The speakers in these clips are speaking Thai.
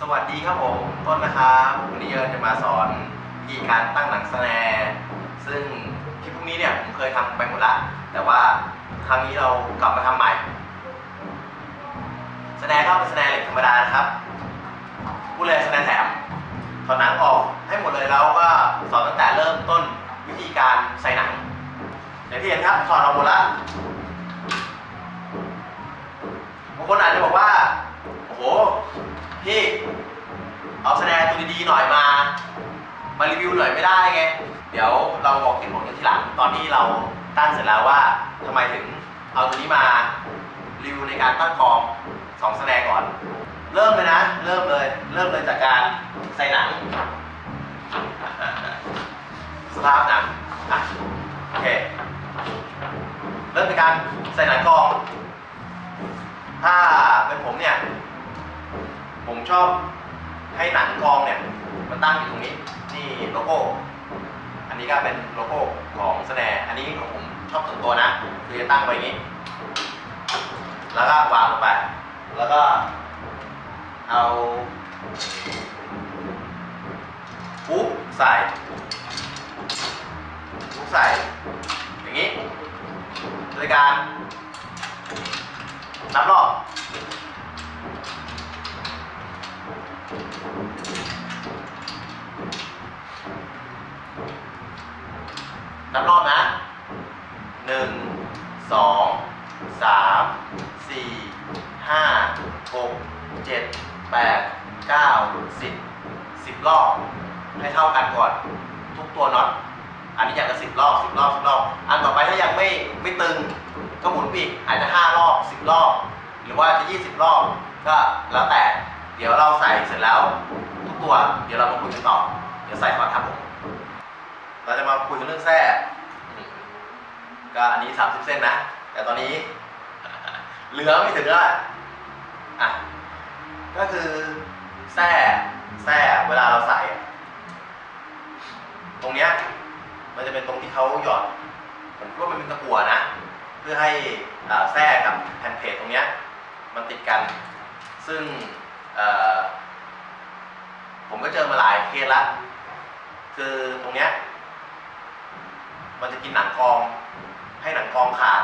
สวัสดีครับผมต้นนะครับวันนี้เอิญจะมาสอนวิธีการตั้งหนังสแนร์ซึ่งคลิปพวกนี้เนี่ยผมเคยทำไปหมดละแต่ว่าครั้งนี้เรากลับมาทำใหม่สแนร์ก็เป็นสแนร์เหล็กธรรมดานะครับพูดเลยสแนร์แถมถอดหนังออกให้หมดเลยแล้วก็สอนตั้งแต่เริ่มต้นวิธีการใส่หนังอย่างที่เห็นครับถอดออกหมดละบางคนอาจจะบอกว่าโอ้โหพี่เอาแสดงตัวดีๆ หน่อยมา มารีวิวหน่อยไม่ได้ไง เดี๋ยวเราบอกเหตุผลกันทีหลังตอนที่เราตั้งเสร็จแล้วว่าทำไมถึงเอาตัวนี้มารีวิวในการตั้งกองสองแสดงก่อน เริ่มเลยนะ เริ่มเลย เริ่มเลยจากการใส่หนัง สภาพหนังอะโอเค เริ่มจากการใส่หนังกอง ถ้าเป็นผมเนี่ย ผมชอบ ให้หนังกองเนี่ยมันตั้งอยู่ตรงนี้ นี่โลโก้ อันนี้ก็เป็นโลโก้ของแสดงอันนี้ของผมชอบส่วนตัวนะ คือจะตั้งไว้อย่างนี้ แล้วก็วางลงไป แล้วก็เอาปุ๊บใส่ปุ๊บใส่ อย่างนี้โดยการนับรอบ นับรอบนะหนึ่งสองสามสี่ห้าหกเจ็ดแปดเก้าสิบสิบรอบ ให้เท่ากันก่อน ทุกตัวน็อตอันนี้อย่างละสิบรอบสิบรอบสิบรอบ อันต่อไปถ้ายังไม่ไม่ตึงก็หมุนปีกอาจจะห้ารอบสิบรอบ หรือว่าจะยี่สิบรอบ ก็แล้วแต่ เดี๋ยวเราใส่เสร็จแล้ว ทุกตัว เดี๋ยวเรามาคุยกันต่อ เดี๋ยวใส่ก่อนครับผม เราจะมาคุยกันเรื่องแส้ก็อันนี้ 30 เส้นนะ แต่ตอนนี้ เหลือไม่ถึงล้วอะอะ ก็คือแส้แส้เวลาเราใส่ ตรงเนี้ย มันจะเป็นตรงที่เขาหยอดผมคิดว่ามันเป็นตะกั่วนะ เพื่อให้แส้กับแผ่นเพจตรงเนี้ย มันติดกัน ซึ่งผมก็เจอมาหลายเคสละ คือตรงเนี้ย มันจะกินหนังกอง ให้หนังกองขาด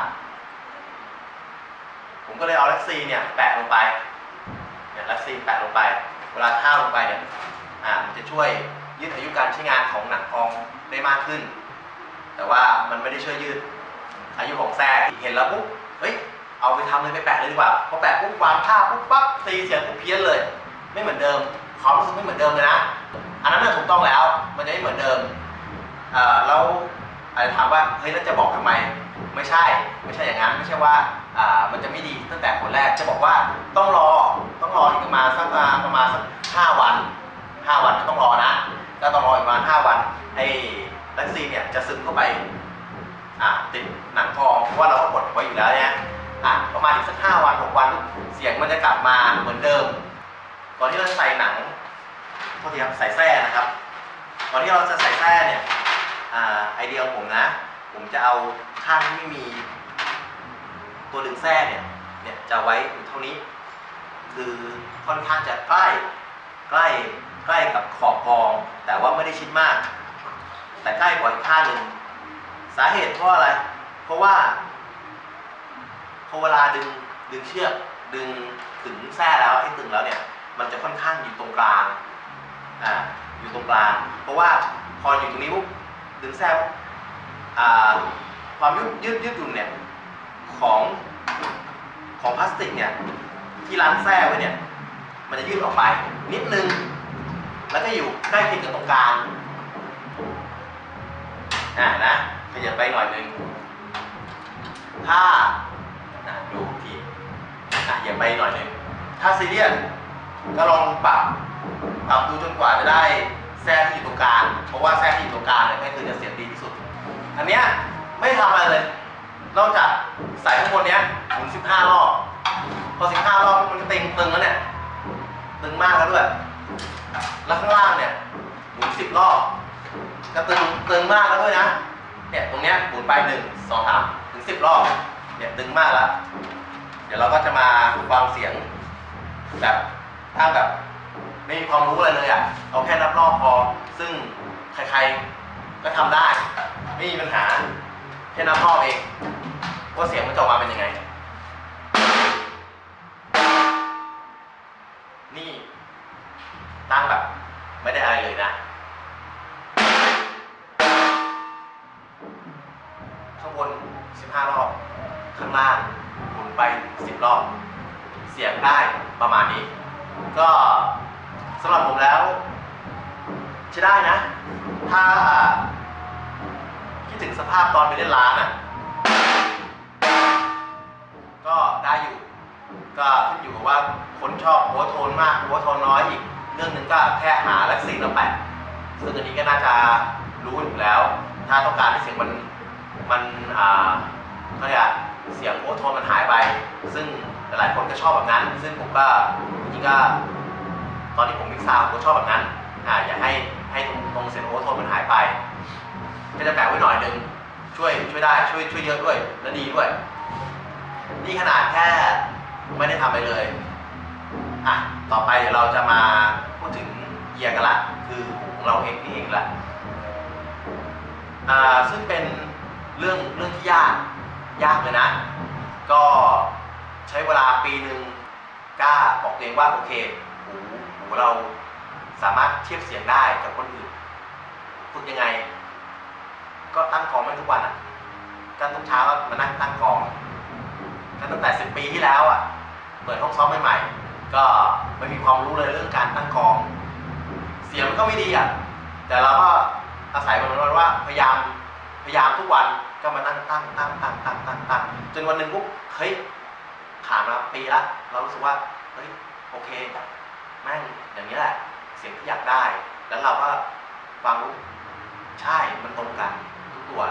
ผมก็เลยเอาแล็กซีเนี่ยแปะลงไป เนี่ยแล็กซีแปะลงไป เวลาท่าลงไปเนี่ย อ่า มันจะช่วยยืดอายุการใช้งานของหนังกองได้มากขึ้น แต่ว่ามันไม่ได้ช่วยยืด อายุของแทรกเห็นแล้วปุ๊บ เฮ้ย เอาไปทำเลยไปแปะเลยดีกว่า พอแปะปุ๊บวางท่าปุ๊บปั๊บตีเสียงปุ๊บเพี้ยนเลย ไม่เหมือนเดิมความรู้สึกไม่เหมือนเดิมเลยนะ อันนั้นถูกต้องแล้ว มันจะไม่เหมือนเดิมอ่อแล้ว อาจจะถามว่าเฮ้ยแล้วจะบอกทำไม ไม่ใช่ ไม่ใช่อย่างนั้นไม่ใช่ว่ามันจะไม่ดีตั้งแต่คนแรกจะบอกว่าต้องรอต้องรออีกประมาณสักประมาณสักห้าวันห้าวันก็ต้องรอนะก็ต้องรออีกประมาณห้าวันไอ้แล็กซีนเนี่ยจะซึมเข้าไปติดหนังทองเพราะว่าเราก็กดไว้อยู่แล้วเนี่ยอะประมาณอีกสักห้าวันหกวันเสียงมันจะกลับมาเหมือนเดิมก่อนที่เราจะใส่หนังโทษทีครับใส่แส้นะครับก่อนที่เราจะใส่แส้เนี่ย ไอเดียของผมนะ ผมจะเอาข้างที่ไม่มีตัวดึงแส้เนี่ยเนี่ยจะไว้อยู่เท่านี้ คือค่อนข้างจะใกล้ใกล้ใกล้กับขอบกอง แต่ว่าไม่ได้ชิดมาก แต่ใกล้กว่าอีกข้างหนึ่งสาเหตุเพราะอะไร เพราะว่าพอเวลาดึงดึงเชือกดึงถึงแส้แล้วให้ตึงแล้วเนี่ย มันจะค่อนข้างอยู่ตรงกลางอ่าอยู่ตรงกลาง เพราะว่าพออยู่ตรงนี้ปุ๊บ ดึงแส้ปุ๊บความยืดยืดยืดหยุ่นเนี่ยของของพลาสติกเนี่ยที่ร้านแส้ไว้เนี่ยมันจะยืดออกไป นิดนึง แล้วก็อยู่ใกล้เคียงกับตรงกลางอ่านะขยับไปหน่อยนึงถ้านะดูทีอะอย่าไปหน่อยนึงถ้าซีเรียสก็ลองปรับปรับดูจนกว่าจะได้ แทรกที่อยู่ตรงกลางเพราะว่าแทรกที่อยู่ตรงกลางเนี่ยก็คือจะเสียงดีที่สุด อันเนี้ยไม่ทำอะไรเลย นอกจากใส่ข้างบนเนี้ยหมุน15 รอบ พอ 15 รอบมันก็ตึงตึงแล้วเนี่ยตึงมากแล้วด้วย แล้วข้างล่างเนี่ยหมุน 10 รอบก็ตึงตึงมากแล้วด้วยนะเนี่ยตรงเนี้ยหมุนไปหนึ่งสองสามถึงสิบรอบเนี่ยตึงมากแล้ว เดี๋ยวเราก็จะมาฟังเสียงแบบถ้าแบบ ไม่มีความรู้อะไรเลยอะเอาแค่นับรอบพอ ซึ่งใครๆก็ทำได้ ไม่มีปัญหาแค่นับรอบเองว่าเสียงมันจะออกมาเป็นยังไง นี่ตั้งแบบไม่ได้อะไรเลยนะข้างบน 15 รอบ ข้างล่างหมุนไป 10 รอบ เสียงได้ประมาณนี้ ก็ สำหรับผมแล้วใช้ได้นะ ถ้าคิดถึงสภาพตอนไปเล่นร้านอะก็ได้อยู่ ก็ขึ้นอยู่กับว่าคนชอบหัวโทนมากหัวโทนน้อยอีก เรื่องหนึ่งก็แค่หาและซีนละแปดซึ่งอันนี้ก็น่าจะรู้อยู่แล้ว ถ้าต้องการให้เสียงมันมันอ่าเขาเรียกเสียงโอโทนมันหายไป ซึ่งหลายคนก็ชอบแบบนั้น ซึ่งผมก็จริงก็ ตอนที่ผมมิกซ์ซาวด์ผมก็ชอบแบบนั้นอ่าอยากให้ให้ตรงตรงเสียงโอโทนมันหายไปก็จะแปะไว้หน่อยนึงช่วยช่วยได้ช่วยช่วยเยอะด้วยและดีด้วย นี่ขนาดแค่ไม่ได้ทำอะไรเลยอะต่อไปเดี๋ยวเราจะมาพูดถึงเหยียกันละ คือของเราเองนี่เองละอ่าซึ่งเป็นเรื่องเรื่องที่ยากยากเลยนะ ก็ใช้เวลาปีหนึ่งกล้าบอกตัวเองว่าโอเค เราสามารถเทียบเสียงได้กับคนอื่นฝึกยังไง ก็ตั้งกองไม่ทุกวันอะก็ทุกเช้ามานั่งตั้งกองก็ตั้งแต่สิบปีที่แล้วอะเปิดห้องซ้อมใหม่ๆก็ไม่มีความรู้เลยเรื่องการตั้งกอง เสียงมันก็ไม่ดีอะแต่เราก็อาศัยมันว่าพยายามพยายามทุกวันก็มานั่งตั้งตั้งตั้งตั้งตั้งตั้งจนวันหนึ่งปุ๊บเฮ้ยผ่านมาปีละเรารู้สึกว่าเฮ้ยโอเค แม่งอย่างนี้แหละเสียงที่อยากได้ แล้วเราก็ฟังรู้ใช่มันตรงกันทุกตัว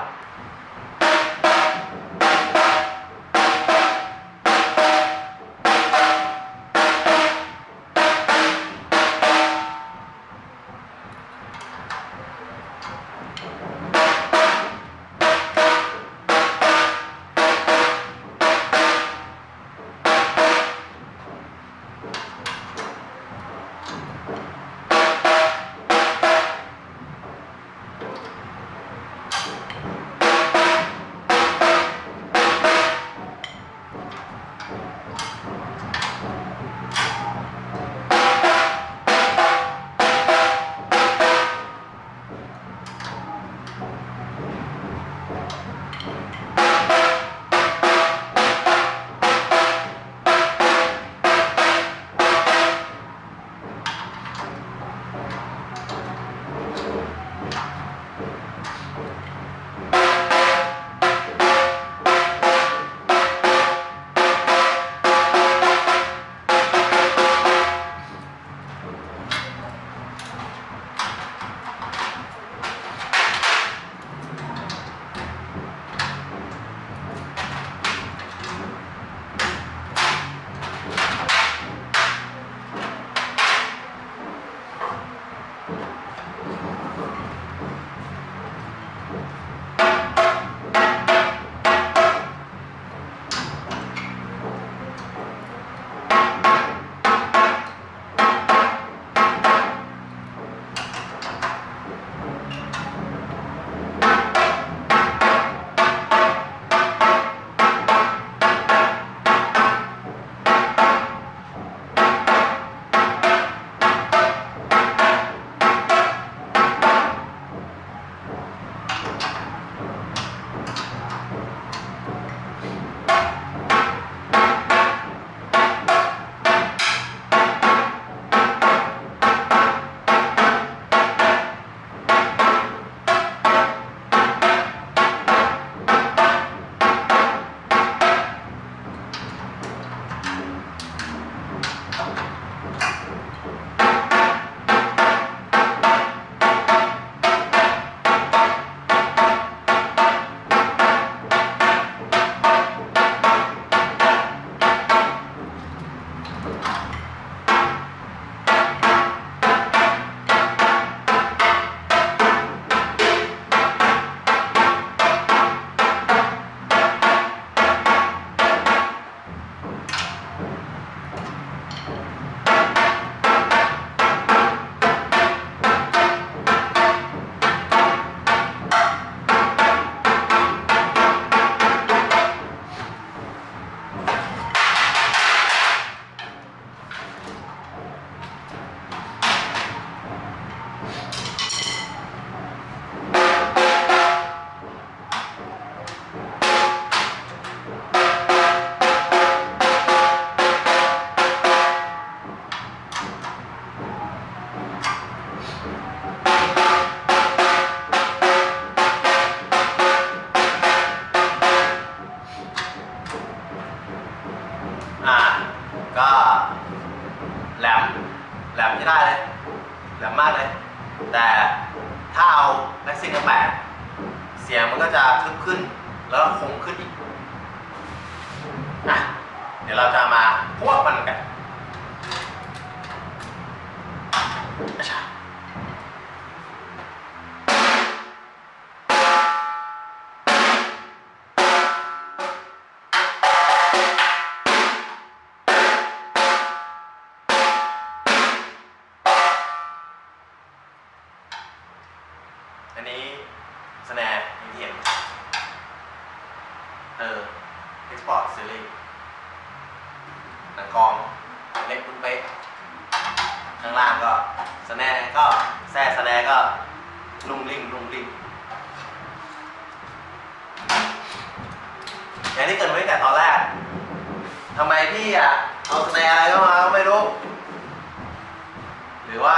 อันนี้สแนร์ย่างที่เห็นเออ Export Series หนังกองเล็กปุ๊บเป๊ะข้างล่างก็สแนร์ก็แซ่สแนร์ก็ลุ่งลิ่งลุ่งลิ่งอย่างที่เกิดไว้แต่ตอนแรกทำไมพี่อะเอาสแนร์อะไรเข้ามาไม่รู้ หรือว่า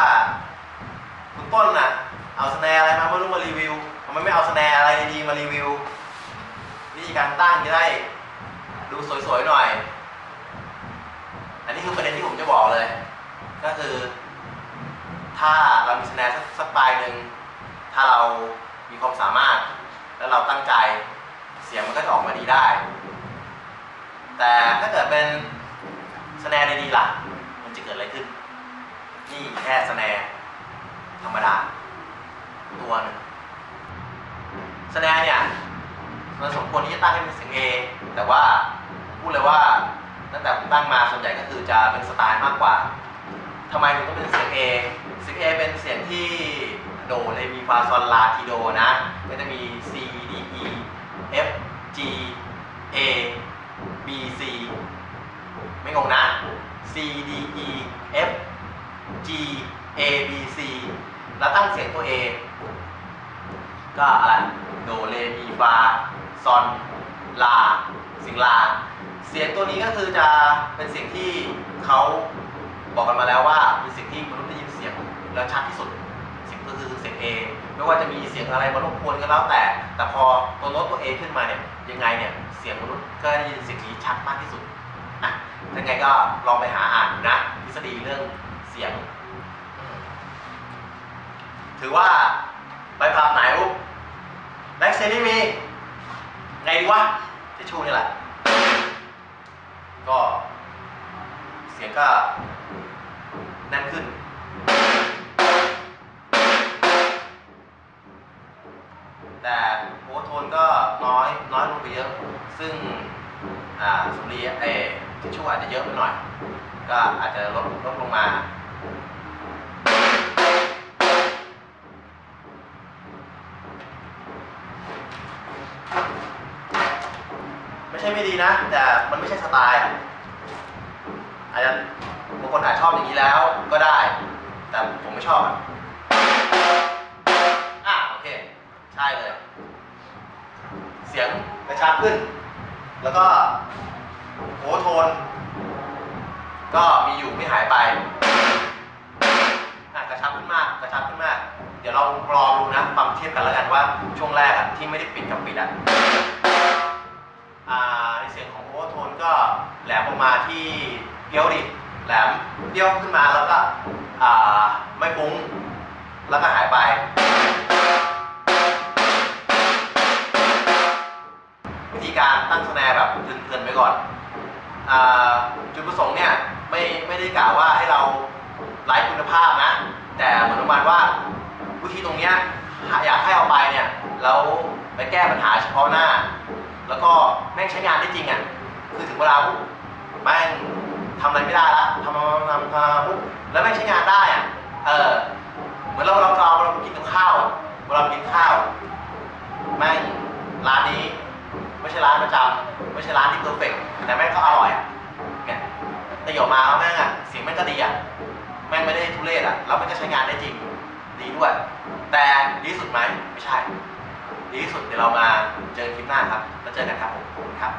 คุณต้นน่ะ เอาสแนร์อะไรมาไม่รู้มารีวิวทำไมไม่เอาสแนร์อะไรดีมารีวิววิธีการตั้งจะได้ดูสวยๆหน่อย อันนี้คือประเด็นที่ผมจะบอกเลย ก็คือ ถ้าเรามีสแนร์สักสักปลายหนึ่งถ้าเรามีความสามารถ แล้วเราตั้งใจเสียงมันก็จะออกมาดีได้ แต่ถ้าเกิดเป็นสแนร์ดีๆล่ะ มันจะเกิดอะไรขึ้น นี่แค่สแนร์ธรรมดา ตัวหนึ่งแสดงเนี่ยมันสมควรที่จะตั้งให้เป็นเสียง A แต่ว่าพูดเลยว่าตั้งแต่ผมตั้งมาส่วนใหญ่ก็คือจะเป็นสไตล์มากกว่าทำไมถึงต้องเป็นเสียง A เสียง A เป็นเสียงที่โดเรมีฟาซอลลาทีโดนะ ก็จะมี C D E F G A B C ไม่งงนะ C D E F G A B C แล้วตั้งเสียงตัว A ก็อะไรโดเรมีฟาซอนลาสิงลา เสียงตัวนี้ก็คือจะเป็นเสียงที่เขาบอกกันมาแล้วว่าเป็นเสียงที่มนุษย์ได้ยินเสียงแล้วชัดที่สุดเสียงก็คือเสียง A ไม่ว่าจะมีเสียงอะไรมารบกวนก็แล้วแต่ แต่พอตัวโน้ตตัว A ขึ้นมาเนี่ยยังไงเนี่ยเสียงมนุษย์ก็ได้ยินเสียงนี้ชัดมากที่สุดอะยังไงก็ลองไปหาอ่านนะทฤษฎีเรื่องเสียง ถือว่าไปผับไหนปุ๊ แบ็กเซนี่มี ไงดีวะทิชชูนี่แหละ ก็เสียงก็แน่นขึ้น แต่โอเวโทนก็น้อยน้อยลงไปเยอะ ซึ่งอ่าสำลีเอทิชชูอาจจะเยอะไปหน่อย ก็อาจจะลดลดลงมา ดีนะ แต่มันไม่ใช่สไตล์อะอาจจะบางคนอาจชอบอย่างนี้แล้วก็ได้ แต่ผมไม่ชอบอะอะโอเค ใช่เลย เสียงกระชับขึ้น แล้วก็โอโทน ก็มีอยู่ไม่หายไปอะกระชับขึ้นมากกระชับขึ้นมากเดี๋ยวเราลองดูนะฟังเทียบกันแล้วกันว่าช่วงแรกอะที่ไม่ได้ปิดกับปิดอะ ในเสียงของโอเวอร์โทนก็แหลมออกมาที่เปี้ยวดิแหลมเปี้ยวขึ้นมาแล้วก็ไม่ฟุ้งแล้วก็หายไป วิธีการตั้งสแนร์แบบเพลินๆไปก่อนอจุดประสงค์เนี่ยไม่ไม่ได้กล่าวว่าให้เราไร้คุณภาพนะ แต่เหมือนประมาณว่าวิธีตรงเนี้ยอยากให้เอาไปเนี่ยแล้วไปแก้ปัญหาเฉพาะหน้า แล้วก็แม่งใช้งานได้จริงอะคือถึงเวลาปุ๊บแม่งทำอะไรไม่ได้ละทำทำทำทำปุ๊บแล้วแม่งใช้งานได้อะเออเหมือนเราเราเราเรากินกับข้าวเวลากินข้าวแม่งร้านนี้ ไม่ใช่ร้านประจำไม่ใช่ร้านที่เพอร์เฟกต์แต่แม่งก็อร่อยอะเนี่ยแต่หยกมาแล้วแม่งอะเสียงแม่งก็ดีอะแม่งไม่ได้ทุเรศอะแล้วมันก็ใช้งานได้จริงดีด้วย แต่ดีสุดไหมไม่ใช่ ดีที่สุดเดี๋ยวเรามาเจอคลิปหน้าครับ แล้วเจอกันครับผมขอบคุณครับ